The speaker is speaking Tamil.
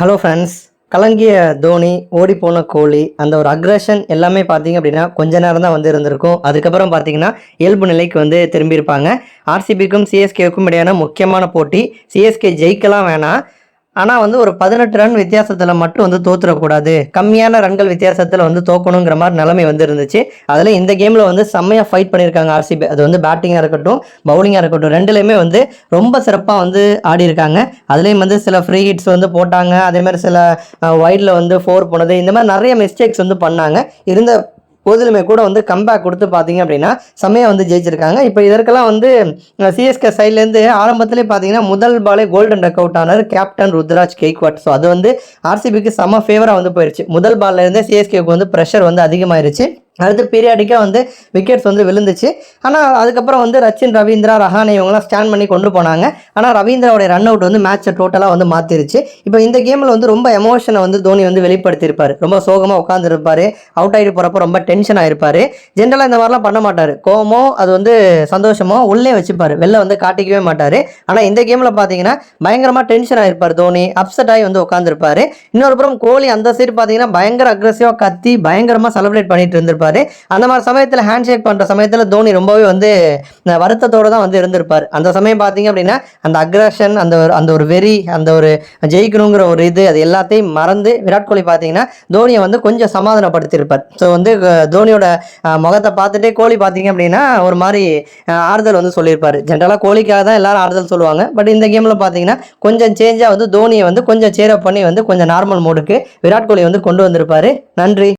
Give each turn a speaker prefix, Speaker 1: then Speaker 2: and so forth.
Speaker 1: ஹலோ ஃப்ரெண்ட்ஸ் கலங்கிய தோனி ஓடிப்போன கோலி அந்த ஒரு அக்ரஷன் எல்லாமே பார்த்தீங்க அப்படின்னா கொஞ்ச நேரம் தான் வந்து இருந்திருக்கும். அதுக்கப்புறம் பார்த்தீங்கன்னா இயல்பு நிலைக்கு வந்து திரும்பியிருப்பாங்க. ஆர்சிபிக்கும் சிஎஸ்கேவுக்கும் இடையான முக்கியமான போட்டி. சிஎஸ்கே ஜெயிக்கலாம் வேணாம். ஆனால் வந்து ஒரு பதினெட்டு ரன் வித்தியாசத்தில் மட்டும் வந்து தோத்துறக்கூடாது கம்மியான ரன்கள் வித்தியாசத்தில் வந்து தோக்கணுங்கிற மாதிரி நிலைமை வந்து இருந்துச்சு. அதில் இந்த கேமில் வந்து செம்மையாக ஃபைட் பண்ணியிருக்காங்க ஆர்சிபி அது வந்து பேட்டிங்காக இருக்கட்டும் பவுலிங்காக இருக்கட்டும் ரெண்டுலேயுமே வந்து ரொம்ப சிறப்பாக வந்து ஆடி இருக்காங்க. அதுலேயும் வந்து சில ஃப்ரீ ஹிட்ஸ் வந்து போட்டாங்க. அதேமாதிரி சில வைடில் வந்து ஃபோர் போனது. இந்த மாதிரி நிறைய மிஸ்டேக்ஸ் வந்து பண்ணாங்க. இருந்த போதிலுமே கூட வந்து கம்பேக் கொடுத்து பார்த்தீங்க அப்படின்னா செம்மையாக வந்து ஜெயிச்சிருக்காங்க. இப்போ இதற்கெல்லாம் வந்து சிஎஸ்கே சைட்லேருந்து ஆரம்பத்திலே பார்த்தீங்கன்னா முதல் பாலே கோல்டன் ரெக் அவுட் ஆனார் கேப்டன் ருத்ராஜ் கெய்க்வாட் ஸோ அது வந்து ஆர்சிபிக்கு செம ஃபேவராக வந்து போயிடுச்சு முதல் பால்ல இருந்தே சிஎஸ்கேக்கு வந்து ப்ரெஷர் வந்து அதிகமாயிருச்சு. அடுத்து பீரியாடிக்காக வந்து விக்கெட்ஸ் வந்து விழுந்துச்சு. ஆனால் அதுக்கப்புறம் வந்து ரச்சின் ரவீந்திரா ரஹானே இவங்கெல்லாம் ஸ்டாண்ட் பண்ணி கொண்டு போனாங்க. ஆனால் ரவீந்திராவுடைய ரன் அவுட் வந்து மேட்சை டோட்டலாக வந்து மாற்றிருச்சு இப்போ இந்த கேமில் வந்து ரொம்ப எமோஷனை வந்து தோனி வந்து வெளிப்படுத்தியிருப்பார். ரொம்ப சோகமாக உட்காந்துருப்பார் அவுட் ஆகிட்டு போகிறப்ப ரொம்ப டென்ஷன் ஆயிருப்பார். ஜென்ரலாக இந்த மாதிரிலாம் பண்ண மாட்டார். கோமோ அது வந்து சந்தோஷமோ உள்ளே வச்சுப்பார். வெளில வந்து காட்டிக்கவே மாட்டார். ஆனால் இந்த கேமில் பார்த்தீங்கன்னா பயங்கரமாக டென்ஷன் ஆயிருப்பார் தோனி. அப்செட் ஆகி வந்து உட்காந்துருப்பாரு இன்னொரு புறம் கோலி அந்த சைடு பார்த்தீங்கன்னா பயங்கர அக்ரெசிவாக கத்தி பயங்கரமாக செலிப்ரேட் பண்ணிட்டு இருந்திருப்பார். அந்த மாதிரி சமயத்தில் ஹேண்ட் ஷேக் பண்ணுற சமயத்தில் தோனி ரொம்பவே வந்து வருத்தத்தோடு வருத்தத்தோட தான் வந்து இருந்திருப்பார். அந்த சமயம் பார்த்தீங்க அப்படின்னா அந்த அக்ரஷன் அந்த ஒரு அந்த ஒரு வெறி அந்த ஒரு ஜெயிக்கணுங்கிற ஒரு இது அது எல்லாத்தையும் மறந்து விராட் கோலி பார்த்தீங்கன்னா தோனியை வந்து கொஞ்சம் சமாதானப்படுத்தியிருப்பார். ஸோ வந்து தோனியோட முகத்தை பார்த்துட்டே கோலி பார்த்தீங்க அப்படின்னா ஒரு மாதிரி ஆறுதல் வந்து சொல்லியிருப்பார். ஜென்ரலாக கோலிக்காக தான் எல்லாரும் ஆறுதல் சொல்லுவாங்க. பட் இந்த கேமில் பார்த்தீங்கன்னா கொஞ்சம் சேஞ்சாக வந்து தோனியை வந்து கொஞ்சம் சேரப் பண்ணி வந்து கொஞ்சம் நார்மல் மோடுக்கு விராட் கோலி வந்து கொண்டு வந்திருப்பாரு. நன்றி.